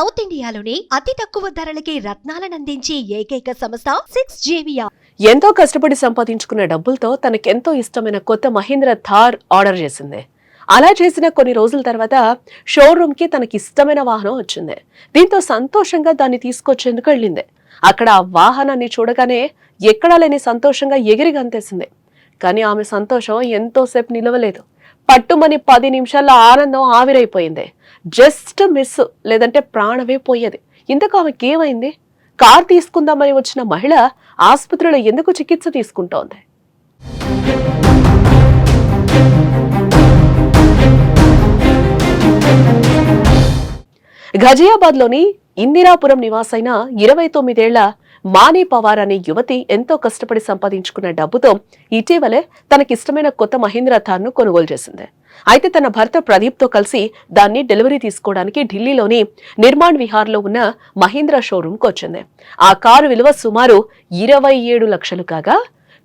South ఇండియాలోని అతి తక్కువ ధరలకి రత్నాలనందించే ఏకైక సంస్థ సిక్స్ జేవియా ఎంతో కష్టపడి సంపాదించుకున్న డబ్బులతో తనకెంతో ఇష్టమైన కొత్త మహీంద్ర థార్ ఆర్డర్ చేసింది. అలా చేసిన కొన్ని రోజుల తర్వాత షోరూమ్కి తనకి ఇష్టమైన వాహనం వచ్చింది. దీంతో సంతోషంగా దాన్ని తీసుకొచ్చేందుకు వెళ్ళింది. అక్కడ ఆ వాహనాన్ని చూడగానే ఎక్కడా లేని సంతోషంగా ఎగిరి గంతేసింది. కానీ ఆమె సంతోషం ఎంతోసేపు నిలవలేదు. పట్టుమని పది నిమిషాల్లో ఆనందం ఆవిరైపోయింది. జస్ట్ మిస్ లేదంటే ప్రాణమే పోయేది. ఇంతకు ఆమెకి ఏమైంది? కార్ తీసుకుందామని వచ్చిన మహిళ ఆసుపత్రిలో ఎందుకు చికిత్స తీసుకుంటోంది? ఘజియాబాద్లోని ఇందిరాపురం నివాసైన ఇరవై తొమ్మిదేళ్ళ మానే పవార్ అనే యువతి ఎంతో కష్టపడి సంపాదించుకున్న డబ్బుతో ఇటీవలే తనకిష్టమైన కొత్త మహీంద్రా థార్ను కొనుగోలు చేసింది. అయితే తన భర్త ప్రదీప్తో కలిసి దాన్ని డెలివరీ తీసుకోవడానికి ఢిల్లీలోని నిర్మాణ్ విహార్లో ఉన్న మహీంద్రా షోరూంకు వచ్చింది. ఆ కారు విలువ సుమారు ఇరవై ఏడు లక్షలు కాగా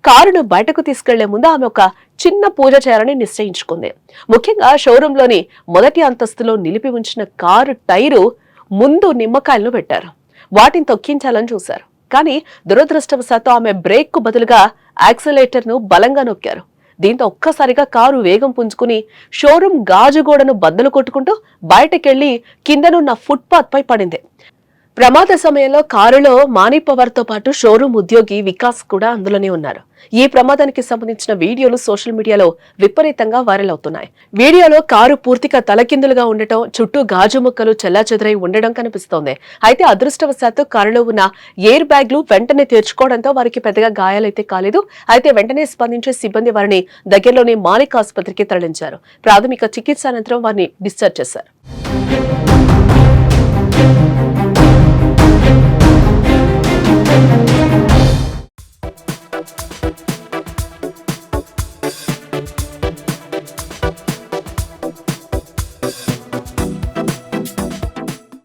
కారును బయటకు తీసుకెళ్ళే ముందు ఆమె ఒక చిన్న పూజ చేయాలని నిశ్చయించుకుంది. ముఖ్యంగా షోరూంలోని మొదటి అంతస్తులో నిలిపి ఉంచిన కారు టైరు ముందు నిమ్మకాయలను పెట్టారు. వాటిని తొక్కించాలని చూశారు. కానీ దురదృష్టవశాత్తు ఆమె బ్రేక్కు బదులుగా యాక్సిలేటర్ను బలంగా నొక్కారు. దీంతో ఒక్కసారిగా కారు వేగం పుంజుకుని షోరూం గాజుగోడను బద్దలు కొట్టుకుంటూ బయటకెళ్ళి కిందనున్న ఫుట్పాత్ పై పడింది. ప్రమాద సమయంలో కారులో మానీ పవర్తో పాటు షోరూమ్ ఉద్యోగి వికాస్ కూడా అందులోనే ఉన్నారు. ఈ ప్రమాదానికి సంబంధించిన వీడియోలు సోషల్ మీడియాలో విపరీతంగా వైరల్ అవుతున్నాయి. వీడియోలో కారు పూర్తిగా తలకిందులుగా ఉండటం చుట్టూ గాజు ముక్కలు చెల్లాచెదరై ఉండడం కనిపిస్తోంది. అయితే అదృష్టవశాత్తు కారులో ఉన్న ఎయిర్ బ్యాగ్లు వెంటనే తెరుచుకోవడంతో వారికి పెద్దగా గాయాలైతే కాలేదు. అయితే వెంటనే స్పందించే సిబ్బంది వారిని దగ్గరలోని మాలిక్ ఆసుపత్రికి తరలించారు. ప్రాథమిక చికిత్స అనంతరం వారిని డిశ్చార్జ్ చేశారు.